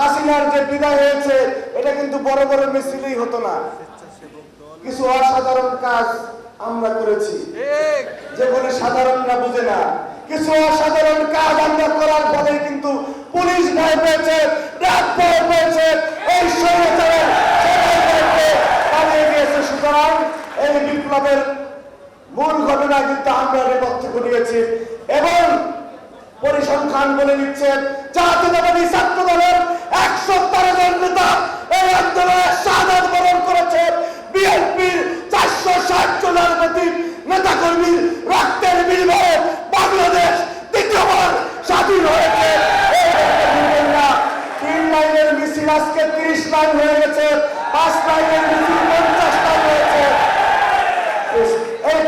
হাসিনার যে বিদায় হয়েছে, এটা কিন্তু বড় বড় মিছিলেই হতো না। কিছু অসাধারণ কাজ আমরা করেছি যেগুলো সাধারণরা বুঝে না। কিছু অসাধারণ কাজ আমরা করার পরে কিন্তু পুলিশ ভয় পেয়েছে রাত ভয় পেয়েছে, এই গিয়েছে সুতরাং এই বিপ্লবের মূল ঘটনা কিন্তু আমরা নেপথ্য ঘটিয়েছি। এবং পরিসংখ্যান বলে দিচ্ছেন জাতীয়তাবাদী ছাত্র দলের একশো তেরো জন নেতা এই আন্দোলনে শাহাদ বরণ করেছে বিএনপির চারশো ষাট জনের প্রতি নেতা কর্মীর রক্তের বিনিময়ে বাংলাদেশ দ্বিতীয়বার স্বাধীন হয়েছে। তিন লাইনের মিছিল আজকে তিরিশ লাইন হয়ে গেছে, পাঁচ লাইনের মিছিল পঞ্চাশ লাইন হয়েছে এই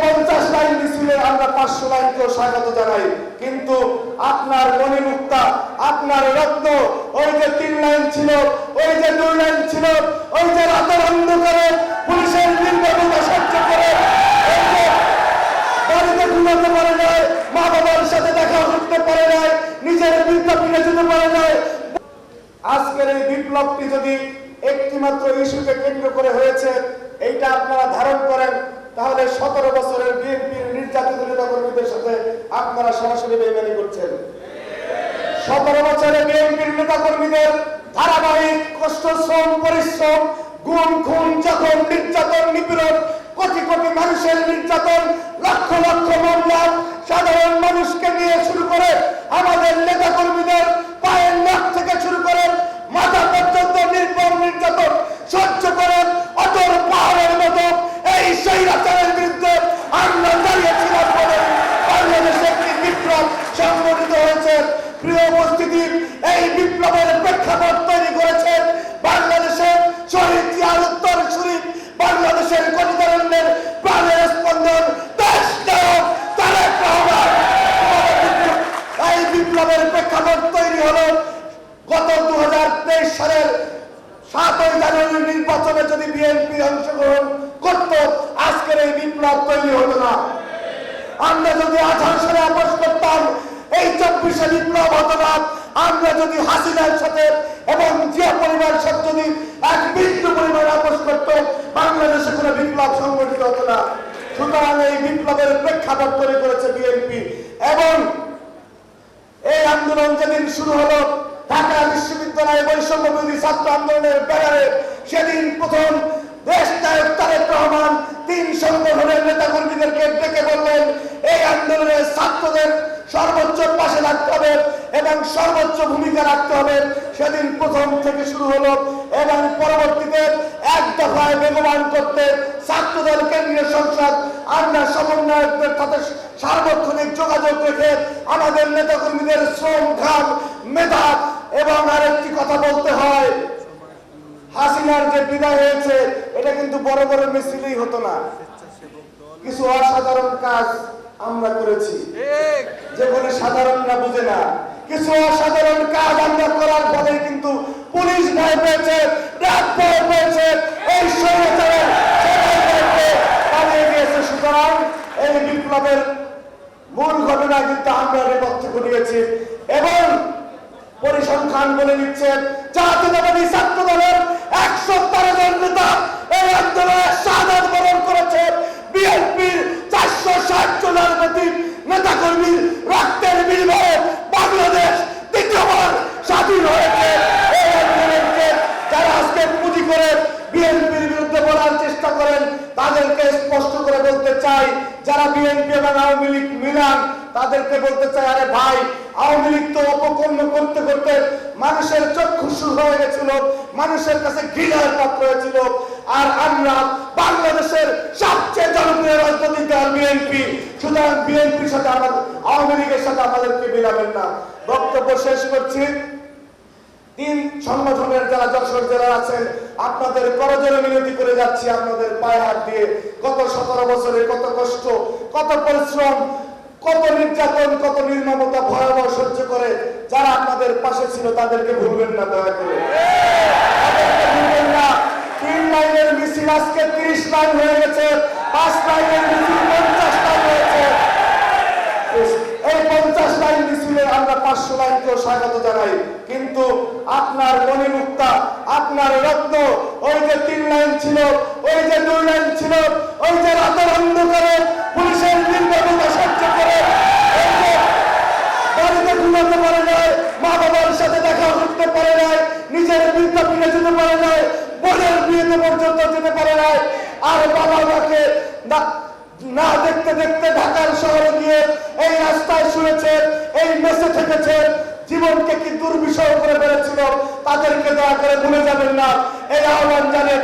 মিছিলে আমরা পাঁচশো লাইনকেও স্বাগত জানাই। কিন্তু আপনার মণিমুক্তা, আপনার রত্ন, ওই যে তিন লাইন ছিল, ওই যে দুই লাইন ছিল, ওই যে রাতের অন্ধকারে পুলিশের সহ্য করে বাড়িতে ঘুমাতে পারে নাই, মা বাবার সাথে দেখা করতে পারে নাই, নিজের যেতে পারে নাই। আজকের এই বিপ্লবটি যদি একটি মাত্র ইস্যুকে কেন্দ্র করে হয়েছে, এইটা আপনারা ধারণ করেন, তাহলে সতেরো বছরের বিএনপির নির্যাতিত নেতা কর্মীদের সাথে আপনারা সরাসরি বেমানি করছেন। সতেরো বছরে বিএনপির নেতা কর্মীদের ধারাবাহিক কষ্ট, শ্রম, পরিশ্রম, গুম, খুন যখন নির্যাতন, নিপীড়ন, কোটি কোটি মানুষের নির্যাতন, লক্ষ লক্ষ মামলা সাধারণ মানুষকে নিয়ে শুরু করে আমাদের নেতা কর্মীদের পায়ের নাক থেকে শুরু করে মাথা পর্যন্ত নির্মম নির্যাতন সহ্য করেন অতর পাহাড়ের মতো এই স্বৈরাচারের বিরুদ্ধে আমরা দাঁড়িয়েছিলাম বলে বাংলাদেশে একটি বিপ্লব সংগঠিত হয়েছে প্রিয় উপস্থিতি এই বিপ্লবের প্রেক্ষাপট তৈরি করেছেন বাংলাদেশের শহীদ শরীফ বাংলাদেশের গণতন্ত্রের প্রাণের স্পন্দন, দেশ এই বিপ্লবের প্রেক্ষাপট তৈরি হলো গত দু সালের সাতই জানুয়ারি নির্বাচনে যদি বিএনপি অংশগ্রহণ করত, আজকের এই বিপ্লব তৈরি হতো না। আমরা যদি আঠারো সালে আপোষ করতাম চব্বিশে বিপ্লব হতো আমরা যদি হাসিনার সাথে এবং জিয়া পরিবারের সাথে যদি এক বিন্দু পরিমাণ আপোষ করত, বাংলাদেশে কোনো বিপ্লব সংগঠিত হতো না। সুতরাং এই বিপ্লবের প্রেক্ষাপট তৈরি করেছে বিএনপি। এবং এই আন্দোলন যেদিন শুরু হলো, ঢাকা বিশ্ববিদ্যালয়ে বৈষম্য বিরোধী ছাত্র আন্দোলনের ব্যানারে সেদিন প্রথম দেশ নায়ক তারেক রহমান তিন সংগঠনের নেতা কর্মীদেরকে ডেকে বললেন, এই আন্দোলনে ছাত্রদের সর্বোচ্চ এবং সর্বোচ্চ ভূমিকা রাখতে হবে। সেদিন প্রথম থেকে শুরু হলো এবং পরবর্তীতে এক দফায় বেগবান করতে ছাত্রদল, কেন্দ্রীয় সংসদ, আমরা সমন্বয়কদের সাথে সার্বক্ষণিক যোগাযোগ রেখে আমাদের নেতাকর্মীদের শ্রম, ঘাম, মেধা এবং আরেকটি কথা বলতে হয়। হাসিনার যে বিদায় হয়েছে, এটা কিন্তু বড় বড় মিছিলেই হতো না। কিছু অসাধারণ কাজ আমরা করেছি। যেগুলো সাধারণরা বুঝে না। কিছু অসাধারণ কাজ আমরা করার পরে কিন্তু পুলিশ ভয় পেয়েছে রাত ভয় পেয়েছে এই পালিয়ে গিয়েছে। সুতরাং এই বিপ্লবের মূল ঘটনা কিন্তু আমরা নেপথ্য ঘটিয়েছি এবং পরিসংখ্যান বলে দিচ্ছেন জাতীয়তাবাদী ছাত্র দলের একশো তেরো জন নেতা এই আন্দোলনে শাহাদ বরণ করেছে বিএনপির চারশো ষাট জনের প্রতি নেতা কর্মীর রক্তের বিনিময়ে বাংলাদেশ দ্বিতীয়বার স্বাধীন হয়েছে এই আন্দোলনকে যারা আজকে পুঁজি করে বিএনপির বিরুদ্ধে বলার চেষ্টা করেন তাদেরকে স্পষ্ট করে বলতে চাই যারা বিএনপি এবং আওয়ামী লীগ মিলান, তাদেরকে বলতে চাই, আরে ভাই, আওয়ামী লীগ তো অপকর্ম করতে করতে মানুষের চক্ষু শুরু হয়ে গেছিল, মানুষের কাছে ঘৃণার পাত্র হয়েছিল। আর আমরা বাংলাদেশের সবচেয়ে জনপ্রিয় রাজনৈতিক দল বিএনপি সুতরাং বিএনপির সাথে আমাদের, আওয়ামী লীগের সাথে আমাদেরকে মিলাবেন না। বক্তব্য শেষ করছি। তিন সংগঠনের যারা যশোর জেলা আছেন, আপনাদের করজোরে মিনতি করে যাচ্ছি আপনাদের পায়ে হাত দিয়ে। কত সতেরো বছরে কত কষ্ট, কত পরিশ্রম, কত নির্যাতন, কত নির্মমতা ভয়াবহ সহ্য করে যারা আপনাদের পাশে ছিল তাদেরকে ভুলবেন না, দয়া করে। ভুলবেন না। তিন লাইনের মিছিল আজকে তিরিশ লাইন হয়ে গেছে। পাঁচ লাইনের মিছিল আমরা পাঁচশো লাইনকেও স্বাগত জানাই। কিন্তু আপনার মণিমুক্তা, আপনার রত্ন, ওই যে তিন লাইন ছিল, ওই যে দুই লাইন ছিল, ওই যে রাতের অন্ধকারে পুলিশের নির্বাচনটা সহ্য করে বাড়িতে ঘুমাতে পারে নাই, মা বাবার সাথে দেখা করতে পারে নাই, নিজের বিদ্যাপীঠে যেতে পারে নাই, বোনের বিয়েতে পর্যন্ত যেতে পারে নাই, আর বাবা মাকে না- দেখতে দেখতে ঢাকার শহরে গিয়ে এই রাস্তায় এই মেসে থেকেছে জীবনকে কি দুর্বিষহ করে ফেলেছিল, তাদেরকে দয়া করে ভুলে যাবেন না। এই আহ্বান জানিয়ে